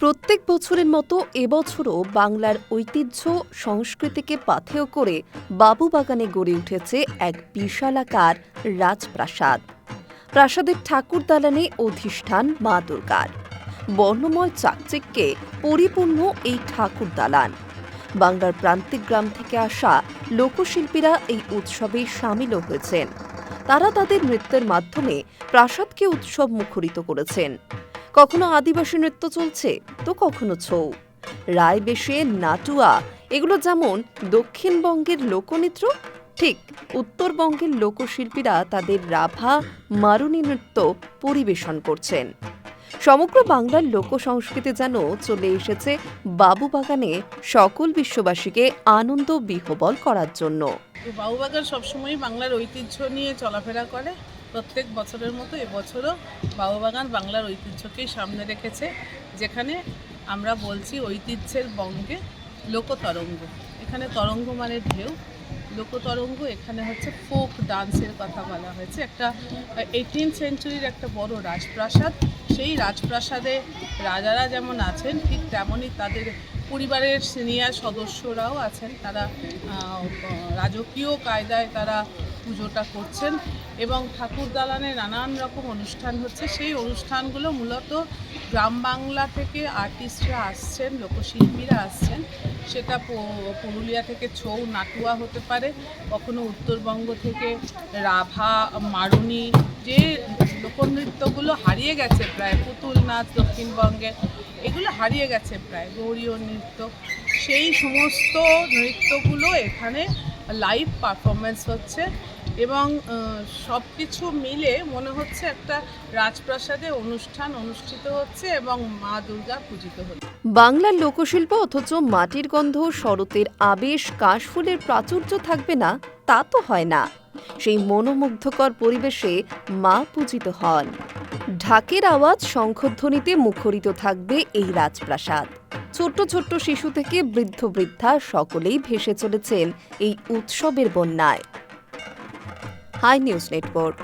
প্রত্যেক বছরের মতো এবছরও বাংলার ঐতিহ্য সংস্কৃতিকে পাথেয় করে বাবুবাগানে গড়ে উঠেছে এক বিশালাকার রাজপ্রাসাদ। প্রাসাদের ঠাকুর দালানে অধিষ্ঠান মা দুর্গার। বর্ণময় চাকচিক্যে পরিপূর্ণ এই ঠাকুর দালান। বাংলার প্রান্তিক গ্রাম থেকে আসা লোকশিল্পীরা এই উৎসবে সামিলও হয়েছেন। তারা তাদের নৃত্যের মাধ্যমে প্রাসাদকে উৎসব মুখরিত করেছেন। কখনো আদিবাসী নৃত্য চলছে, তো কখনো ছৌ। রায় বেশে নাটুয়া, এগুলো যেমন দক্ষিণবঙ্গের লোকনৃত্য, ঠিক উত্তরবঙ্গের লোকশিল্পীরা তাদের রাভা, মারুনি নৃত্য পরিবেশন করছেন। সমগ্র বাংলার লোক সংস্কৃতি যেন চলে এসেছে বাবুবাগানে সকল বিশ্ববাসীকে আনন্দ বিহবল করার জন্য। তো বাবুবাগান সবসময় বাংলার ঐতিহ্য নিয়ে চলাফেরা করে। প্রত্যেক বছরের মতো এবছরও বাবুবাগান বাংলার ঐতিহ্যকেই সামনে রেখেছে, যেখানে আমরা বলছি ঐতিহ্যের বঙ্গে লোকতরঙ্গ। এখানে তরঙ্গ মানে ঢেউ। লোকতরঙ্গ এখানে হচ্ছে ফোক ডান্সের কথা বলা হয়েছে। একটা এইটিন সেঞ্চুরির একটা বড় রাজপ্রাসাদ। সেই রাজপ্রাসাদে রাজারা যেমন আছেন, ঠিক তেমনই তাদের পরিবারের সিনিয়র সদস্যরাও আছেন, তারা রাজকীয় কায়দায় তারা পুজোটা করছেন এবং ঠাকুর দালানে নানান রকম অনুষ্ঠান হচ্ছে। সেই অনুষ্ঠানগুলো মূলত গ্রাম বাংলা থেকে আর্টিস্টরা আসছেন, লোকশিল্পীরা আসছেন। সেটা পুরুলিয়া থেকে ছৌ নাটুয়া হতে পারে, কখনো উত্তরবঙ্গ থেকে রাভা, মারুনি, যে লোকনৃত্যগুলো হারিয়ে গেছে প্রায় পুতুল নাচ দক্ষিণবঙ্গে এগুলো হারিয়ে গেছে প্রায়। গৌরীয় নৃত্য। সেই সমস্ত নৃত্যগুলো এখানে লাইভ পারফরমেন্স হচ্ছে এবং সব কিছু মিলে মনে হচ্ছে একটা রাজপ্রাসাদে অনুষ্ঠান অনুষ্ঠিত হচ্ছে এবং মা দুর্গা পূজিত হচ্ছে। বাংলার লোকশিল্প অথচ মাটির গন্ধ, শরতের আবেশ, কাশফুলের প্রাচুর্য থাকবে না, তা তো হয় না। সেই মনোমুগ্ধকর পরিবেশে মা পূজিত হন। ঢাকের আওয়াজ শঙ্খধ্বনিতে মুখরিত থাকবে এই রাজপ্রাসাদ। ছোট্ট ছোট্ট শিশু থেকে বৃদ্ধ বৃদ্ধা সকলেই ভেসে চলেছেন এই উৎসবের বন্যায়। Hi news network.